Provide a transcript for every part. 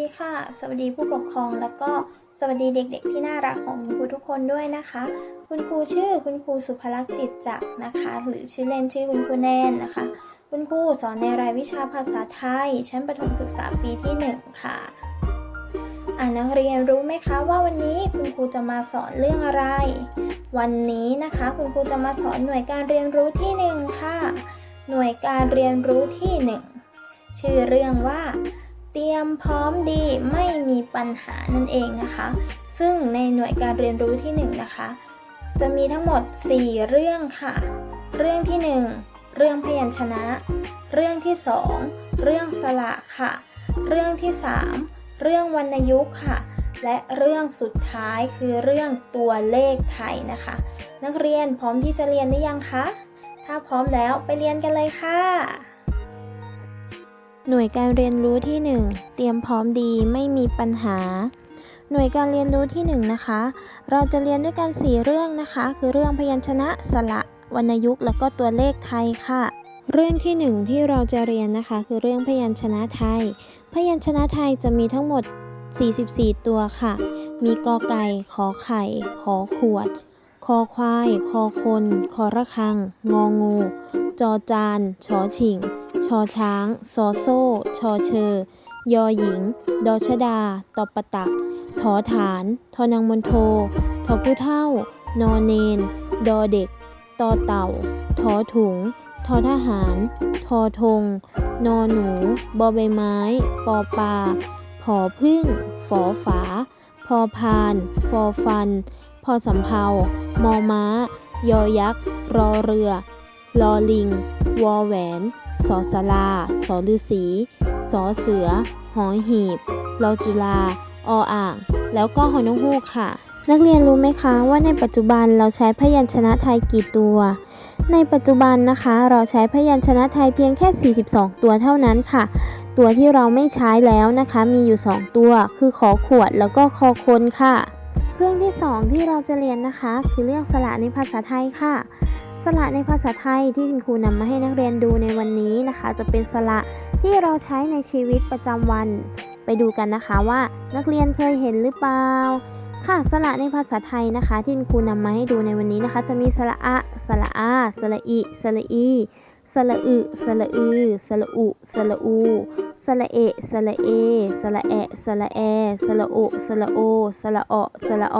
ดีค่ะ สวัสดีผู้ปกครอง แล้วก็สวัสดีเด็กๆ ที่น่ารักของคุณครูทุกคนด้วยนะคะ คุณครูชื่อคุณครูสุภลักษณ์จิตจักนะคะ หรือชื่อเล่นชื่อคุณครูแนนนะคะ คุณครูสอนในรายวิชาภาษาไทย ชั้นประถมศึกษาปีที่ 1 ค่ะอ่านักเรียนรู้ไหมคะว่าวันนี้คุณครูจะมาสอนเรื่องอะไร วันนี้นะคะคุณครูจะมาสอนหน่วยการเรียนรู้ที่1ค่ะหน่วยการเรียนรู้ที่ 1 ชื่อเรื่องว่า เตรียมพร้อมดีไม่มีปัญหานั่นเองนะคะ ซึ่งในหน่วยการเรียนรู้ที่ 1 นะคะ จะมีทั้งหมด 4 เรื่องค่ะ เรื่องที่ 1 เรื่องพยัญชนะ เรื่องที่ 2 เรื่องสระค่ะ เรื่องที่ 3 เรื่องวรรณยุกต์ค่ะ และเรื่องสุดท้ายคือเรื่องตัวเลขไทยนะคะ นักเรียนพร้อมที่จะเรียนหรือยังคะ ถ้าพร้อมแล้วไปเรียนกันเลยค่ะ หน่วยการเรียนรู้ที่ 1 เตรียมพร้อมดีไม่มีปัญหา หน่วยการเรียนรู้ที่1นะคะ เราจะเรียนด้วยกัน 4 เรื่องนะคะ คือเรื่องพยัญชนะสระวรรณยุกต์แล้วก็ตัวเลขไทยค่ะ เรื่องที่ 1 ที่เราจะเรียนนะคะ คือเรื่องพยัญชนะไทย พยัญชนะไทยจะมีทั้งหมด 44 ตัวค่ะ มีกอไก่ ขอไข่ ขอขวด คอควาย คอคน คอระฆัง งองู จอจาน ชอฉิง ชอช้าง ซอโซ่ ชอเชอ ยอหญิง ดอชดา ตอปะตัก ถอฐาน ทอนังมนโททอผู้เท่า นอเนน ดอเด็ก ตอเต่า ทอถุง ทอทหาร ทอธง นอหนู บอใบไม้ ปอปลาผอพึ่ง ฝอฝา พอพาน ฟอฟัน พอสำเภามอม้า ยอยักษ์ รอเรือ ลอลิง วอแหวน สอสลาสอฤาษีสอเสือ หอหีบรอจุลา ออ่าง แล้วก็หอนกฮูกค่ะ นักเรียนรู้ไหมคะว่าในปัจจุบันเราใช้พยัญชนะไทยกี่ตัว ในปัจจุบันนะคะเราใช้พยัญชนะไทยเพียงแค่ 42 ตัวเท่านั้นค่ะ ตัวที่เราไม่ใช้แล้วนะคะ มีอยู่ 2 ตัว คือขอขวดแล้วก็คอคนค่ะ เรื่องที่ 2 ที่เราจะเรียนนะคะ คือเรื่องสระในภาษาไทยค่ะ สระในภาษาไทยที่คุณครูนำมาให้นักเรียนดูในวันนี้นะคะ จะเป็นสระที่เราใช้ในชีวิตประจำวัน ไปดูกันนะคะว่านักเรียนเคยเห็นหรือเปล่า ค่ะสระในภาษาไทยนะคะ ที่คุณครูนำมาให้ดูในวันนี้นะคะ จะมีสระอะสระอาสระอิสระอีสระอึสระอือสระอุสระอูสระเอะสระเอสระแอะสระแอสระโอสระโอสระอสระอ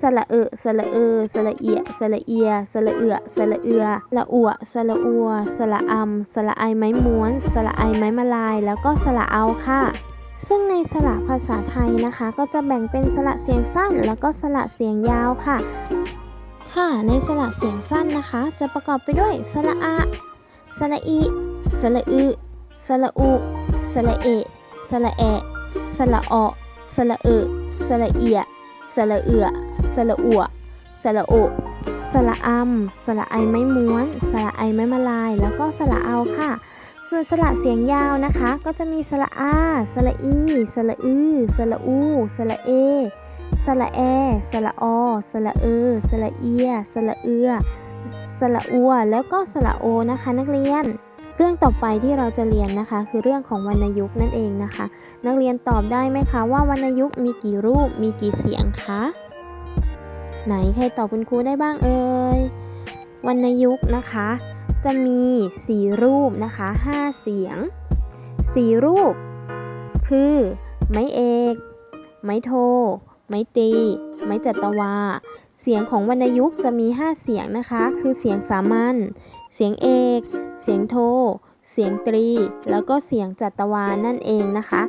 สระเอสระเอสระเอียสระเอียสระเอือสระเอือละอัวสระอัวสระอำสระไอไม้ม้วนสระไอไม้มาลาย แล้วก็สระเอาค่ะ ซึ่งในสระภาษาไทยนะคะ ก็จะแบ่งเป็นสระเสียงสั้น แล้วก็สระเสียงยาวค่ะ ค่ะ ในสระเสียงสั้นนะคะ จะประกอบไปด้วยสระอะสระอีสระอึสระอุสระเอสระแอะสระอสระเออสระเอียสระเอือ สระอัวสระโอสระอำสระไอไม้ม้วนสระไอไม้มาลาย แล้วก็สระเอาค่ะ ส่วนสระเสียงยาวนะคะ ก็จะมีสระอาสระอีสระอือสระอูสระเอสระแอสระอสระเออสระเอียสระเอือสระอัว แล้วก็สระโอนะคะ นักเรียน เรื่องต่อไปที่เราจะเรียนนะคะ คือเรื่องของวรรณยุกต์นั่นเองนะคะ นักเรียนตอบได้ไหมคะว่าวรรณยุกต์มีกี่รูป มีกี่เสียงคะ ไหนใครตอบคุณครูได้บ้างเอ่ยวรรณยุกต์นะคะ จะมี4รูปนะคะ5เสียง4รูป คือ ไม้เอก ไม้โท ไม้ตี ไม้จัตวา เสียงของวรรณยุกต์จะมี 5 เสียงนะคะ คือเสียงสามัญ เสียงเอก เสียงโท เสียงตรี แล้วก็เสียงจัตวานั่นเองนะคะ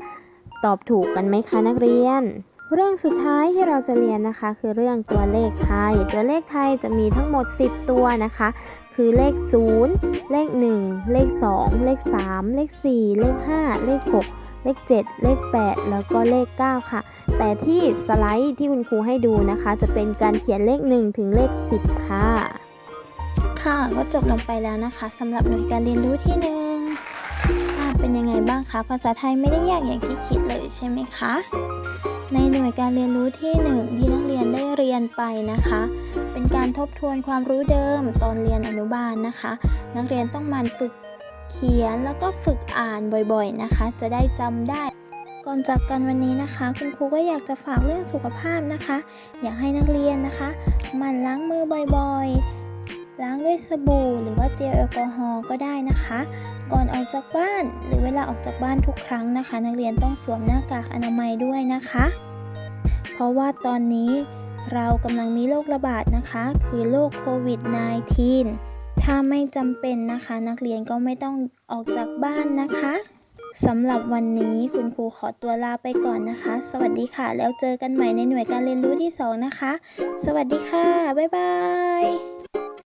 ตอบถูกกันไหมคะนักเรียน เรื่องสุดท้ายที่เราจะเรียนนะคะ คือเรื่องตัวเลขไทย ตัวเลขไทยจะมีทั้งหมด 10 ตัวนะคะ คือเลข 0 เลข 1 เลข 2 เลข 3 เลข 4 เลข 5 เลข 6 เลข 7 เลข 8 แล้วก็เลข 9 ค่ะ แต่ที่สไลด์ที่คุณครูให้ดูนะคะ จะเป็นการเขียนเลข 1 ถึงเลข 10 ค่ะ ค่ะก็จบลงไปแล้วนะคะสำหรับหน่วยการเรียนรู้ที่หนึ่งเป็นยังไงบ้างคะ ภาษาไทยไม่ได้ยากอย่างที่คิดเลยใช่ไหมคะ ในหน่วยการเรียนรู้ที่หนึ่งที่นักเรียนได้เรียนไปนะคะ เป็นการทบทวนความรู้เดิมตอนเรียนอนุบาลนะคะ นักเรียนต้องมันฝึกเขียนแล้วก็ฝึกอ่านบ่อยๆนะคะ จะได้จำได้ก่อนจากกันวันนี้นะคะ คุณครูก็อยากจะฝากเรื่องสุขภาพนะคะ อยากให้นักเรียนนะคะหมั่นล้างมือบ่อยๆ ล้างด้วยสบู่หรือว่าเจลแอลกอฮอล์ก็ได้นะคะ ก่อนออกจากบ้านหรือเวลาออกจากบ้านทุกครั้งนะคะ นักเรียนต้องสวมหน้ากากอนามัยด้วยนะคะ เพราะว่าตอนนี้เรากำลังมีโรคระบาดนะคะ คือโรคโควิด -19 ถ้าไม่จำเป็นนะคะ นักเรียนก็ไม่ต้องออกจากบ้านนะคะสำหรับวันนี้คุณครูขอตัวลาไปก่อนนะคะ สวัสดีค่ะ แล้วเจอกันใหม่ในหน่วยการเรียนรู้ที่ 2 นะคะ สวัสดีค่ะ บ๊ายบาย